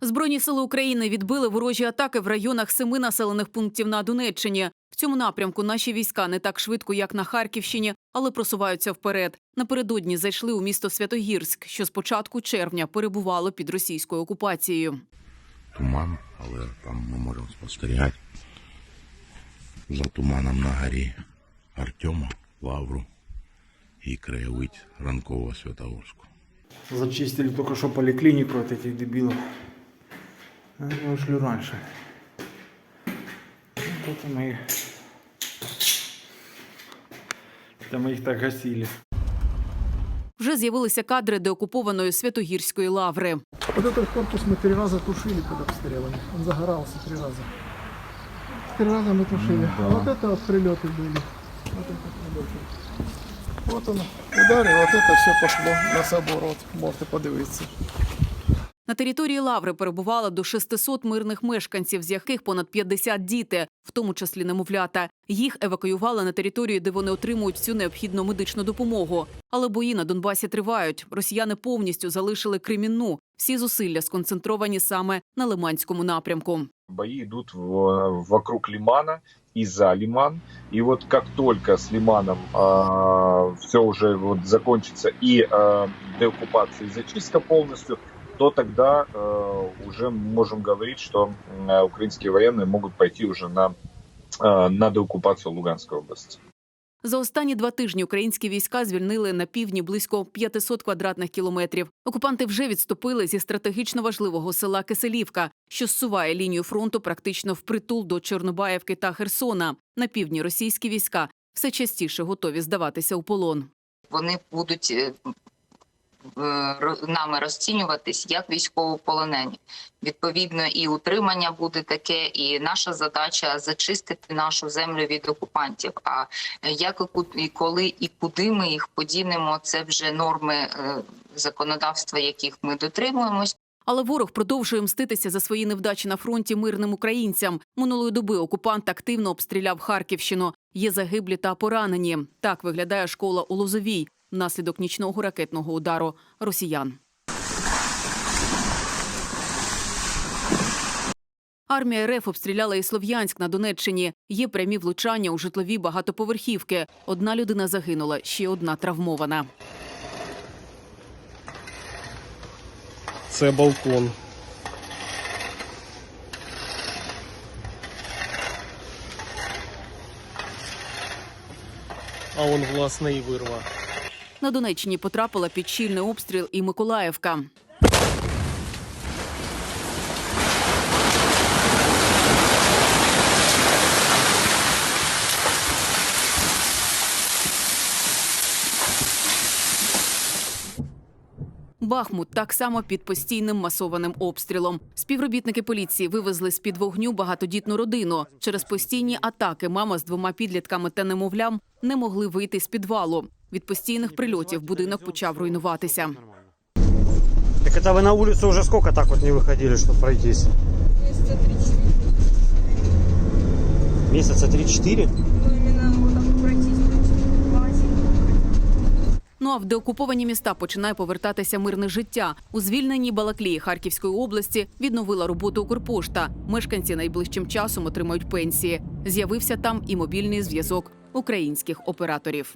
Збройні сили України відбили ворожі атаки в районах семи населених пунктів на Донеччині. В цьому напрямку наші війська не так швидко, як на Харківщині, але просуваються вперед. Напередодні зайшли у місто Святогірськ, що з початку червня перебувало під російською окупацією. Туман, але там ми можемо спостерігати за туманом на горі Артема, Лавру і краєвид ранкового Святогорську. Зачистили только что поликлинику от этих дебилов. А Мы ушли раньше. Вот это мы их... Это мы их так гасили. Вже з'явилися кадри деокупованої Святогірської лаври. Вот этот корпус мы три раза тушили под обстрелами. Он загорался три раза. Три раза мы тушили. А вот это вот прилеты были. Вот это прилеты. Вот он, удар, и вот это все пошло на собор. Вот, можете подивитися. На території лаври перебувало до 600 мирних мешканців, з яких понад 50 діти, в тому числі немовлята. Їх евакуювали на територію, де вони отримують всю необхідну медичну допомогу. Але бої на Донбасі тривають. Росіяни повністю залишили Кремінну. Всі зусилля сконцентровані саме на Лиманському напрямку. Бои идут в- вокруг Лимана и за Лиман. И вот как только с Лиманом все уже вот закончится и э, деоккупация и зачистка полностью, то тогда э, уже можем говорить, что э, украинские военные могут пойти уже на, э, на деоккупацию Луганской области. За останні два тижні українські війська звільнили на півдні близько 500 квадратних кілометрів. Окупанти вже відступили зі стратегічно важливого села Киселівка, що зсуває лінію фронту практично впритул до Чорнобаївки та Херсона. На півдні російські війська все частіше готові здаватися у полон. вони будуть е, е, ро- нами розцінюватись як військовополонені. Відповідно, і утримання буде таке, і наша задача зачистити нашу землю від окупантів. А як і коли і куди ми їх подінемо, це вже норми е, законодавства, яких ми дотримуємось. Але ворог продовжує мститися за свої невдачі на фронті мирним українцям. Минулої доби окупант активно обстріляв Харківщину. Є загиблі та поранені. Так виглядає школа у Лозовій внаслідок нічного ракетного удару росіян. Армія РФ обстріляла і Слов'янськ на Донеччині. Є прямі влучання у житлові багатоповерхівки. Одна людина загинула, ще одна травмована. Це балкон. А он, власне, і вирва. На Донеччині потрапила під щільний обстріл і Миколаївка. Бахмут так само під постійним масованим обстрілом. Співробітники поліції вивезли з під вогню багатодітну родину. Через постійні атаки мама з двома підлітками та немовлям не могли вийти з підвалу. Від постійних прильотів будинок почав руйнуватися. Так это вы на улицу уже сколько так вот не выходили, чтобы пройтись? Месяца 3-4? Ну а в деокуповані міста починає повертатися мирне життя. У звільненій Балаклії Харківської області відновила роботу Укрпошта. Мешканці найближчим часом отримають пенсії. З'явився там і мобільний зв'язок українських операторів.